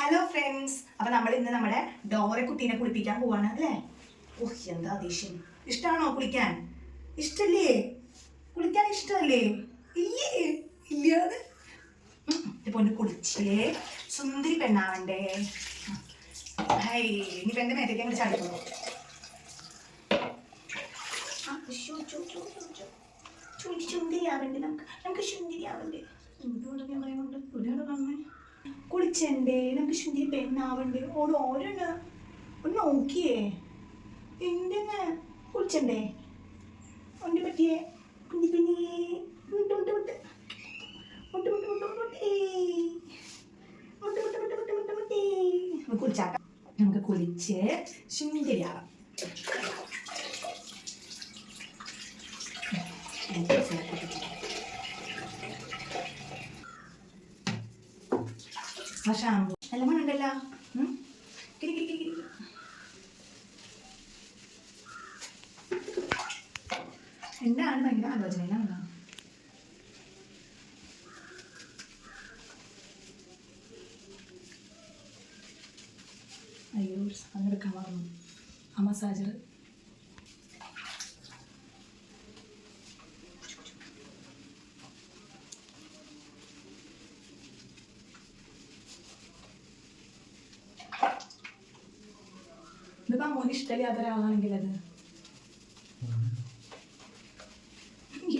Hello friends അപ്പൊ നമ്മൾ ഇന്ന് നമ്മുടെ ഡോറെ കുട്ടീനെ കുളിപ്പിക്കാൻ പോവാണ് അല്ലേ? ഓഹ് എന്താ ദേഷ്യം. ഇഷ്ടമാണോ കുളിക്കാൻ? ഇഷ്ടല്ലേ? കുളിക്കാൻ ഇഷ്ടമല്ലേ? ഇല്ലേ? ഇല്ലാതെ? പൊന്ന് കുളിച്ചേ. സുന്ദരി പെണ്ണാവണ്ടേ. ഇനി പെണ്ണിന്റെ മേത്തേക്ക് അങ്ങോട്ട് ചാടിക്കോ. ചുണ്ടി ചുണ്ടിയാവണ്ടേ നമുക്ക്? നമുക്ക് ചുണ്ടിയാവണ്ടേ എന്തുകൊണ്ട് ഞാൻ പറയുന്നുണ്ട് പുതിയ കുളിച്ചണ്ടേ? നമുക്ക് ശുദ്ധി പെണ്ണാവണ്ടേ ഓട് ഓരോന്ന് ഒന്ന് നോക്കിയേ. എന്തെന്ന് കുളിച്ചണ്ടേ? ഒന്ന് പറ്റിയേ കുഞ്ഞി കുഞ്ഞി. വിട്ട് വിട്ട് വിട്ട് വിട്ട് വിട്ട് വിട്ട് മുട്ടേ വിട്ട് വിട്ട് വിട്ട് വിട്ട് വിട്ട് വിട്ടേ നമുക്ക് കുളിച്ചാക്കാം. നമുക്ക് കുളിച്ച് സുന്ദരിയാവാം ആ ഷാമ്പു നല്ല കിരി. എന്താണ് ഭയങ്കര ആലോചനയിലാണ് അയ്യോ അങ്ങെടുക്കാൻ മറന്നു. ആ മസാജർ ഇതിപ്പോ മോന് ഇഷ്ടമില്ലാത്ത ഒരാളാണെങ്കിൽ അത്.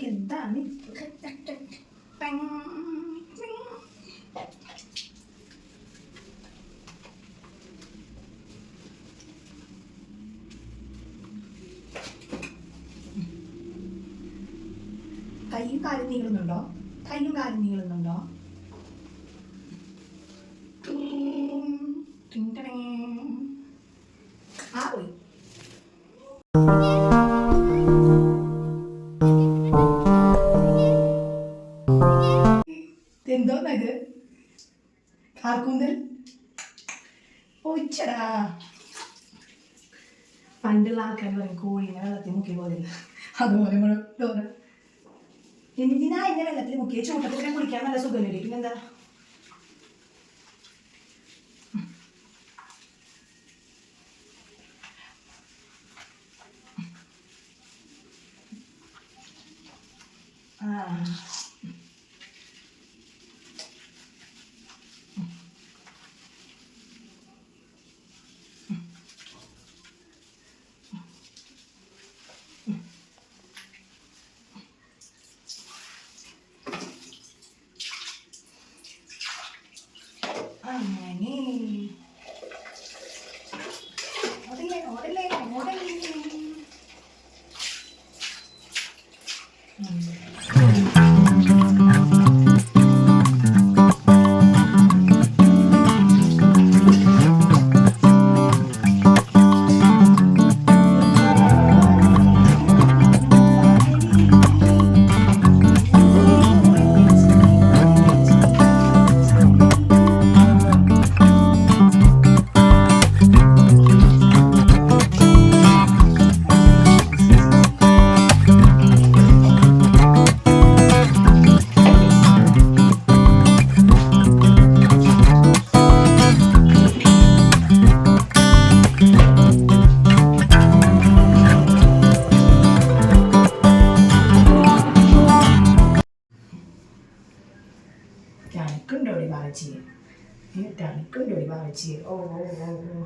എന്താണ്. കൈയും കാലും നീളുന്നുണ്ടോ? കൈയും കാലും നീളുന്നുണ്ടോ? എന്തോന്നാ ഇത്? കാർക്കൂന്തൽ? ഒച്ചടാ പണ്ടുള്ള ആൾക്കാർ പറയും കോഴീനെ വെള്ളത്തിൽ മുക്കി പോലില്ല അതുപോലെ എന്തിനാ ഇങ്ങനെ വെള്ളത്തിൽ മുക്കിയ? ചൂട്ടത്തിൽ കുളിക്കാൻ നല്ല സുഖമില്ലേ? പിന്നെന്താ ആ അങ്ങനെ ഓടല്ലേ ഓടല്ലേ ഓടല്ലേ തണുക്കുണ്ടോടി ബാബച്ചി ഓ ഓ ഓ ഓ.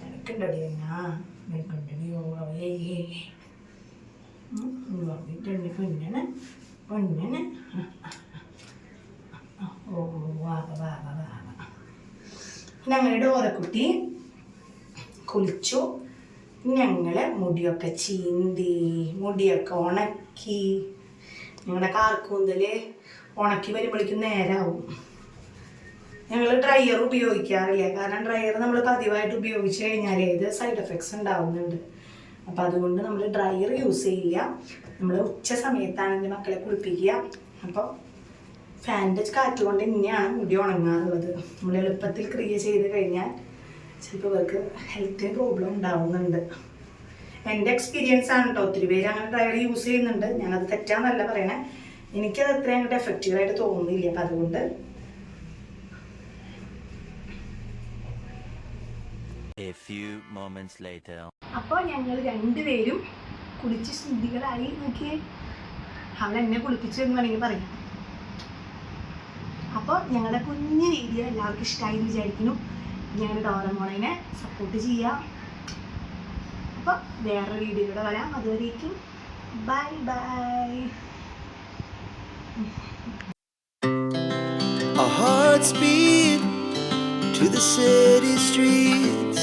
തണുക്കുണ്ടോടി എന്നാ? കണ്ടി ഓ ഏ പറഞ്ഞിട്ടുണ്ട് പൊന്നനെ പൊന്നനെ. ഓ വാവ വാവ വാവ ഞങ്ങളുടെ ഓരക്കുട്ടി കുളിച്ചു. ഞങ്ങൾ മുടിയൊക്കെ ചീന്തി മുടിയൊക്കെ ഉണക്കി. ഞങ്ങളുടെ കാർക്കൂന്തൽ ഉണക്കി വരുമ്പോഴേക്കും നേരാവും. ഞങ്ങൾ ഡ്രയർ ഉപയോഗിക്കാറില്ല? കാരണം ഡ്രയർ നമ്മൾ പതിവായിട്ട് ഉപയോഗിച്ച് കഴിഞ്ഞാൽ ഇത് സൈഡ് എഫക്ട്സ് ഉണ്ടാവുന്നുണ്ട്. അപ്പം അതുകൊണ്ട് നമ്മൾ ഡ്രയർ യൂസ് ചെയ്യില്ല നമ്മൾ ഉച്ച സമയത്താണ് എന്റെ മക്കളെ കുളിപ്പിക്കുക. അപ്പോൾ ഫാനിന്റെ കാറ്റ് കൊണ്ട് തന്നെയാണ് മുടി ഉണങ്ങാറുള്ളത്. നമ്മൾ എളുപ്പത്തിൽ ക്രിയ ചെയ്ത് കഴിഞ്ഞാൽ ചിലപ്പോൾ ഇവർക്ക് ഹെൽത്തിന് പ്രോബ്ലം ഉണ്ടാവുന്നുണ്ട്. എന്റെ എക്സ്പീരിയൻസ് ആണ് കേട്ടോ ഒത്തിരി പേര് അങ്ങനെ ഡ്രയർ യൂസ് ചെയ്യുന്നുണ്ട്. ഞാനത് തെറ്റാന്നല്ല പറയണേ. എനിക്കത് അത്രയും അങ്ങോട്ട് എഫക്റ്റീവായിട്ട് തോന്നുന്നില്ല. അപ്പം അതുകൊണ്ട് few moments later. അപ്പോൾ ഞങ്ങൾ രണ്ടുപേരും കുളിച്ച് ശുദ്ധികളായി നോക്കിയേ അവൾ എന്നെ കുളിപ്പിച്ചു എന്ന് വേണമെങ്കിൽ പറയാം. അപ്പോൾ ഞങ്ങളുടെ കുഞ്ഞു വീഡിയോ എല്ലാവർക്കും ഇഷ്ടമായി എന്ന് വിചാരിക്കുന്നു ഞങ്ങളുടെ ഡോറമോണിനെ സപ്പോർട്ട് ചെയ്യാം. അപ്പോൾ വേറൊരു വീഡിയോയിലൂടെ വരാം. അതുവരേക്കും bye bye. Our hearts beat to the city streets.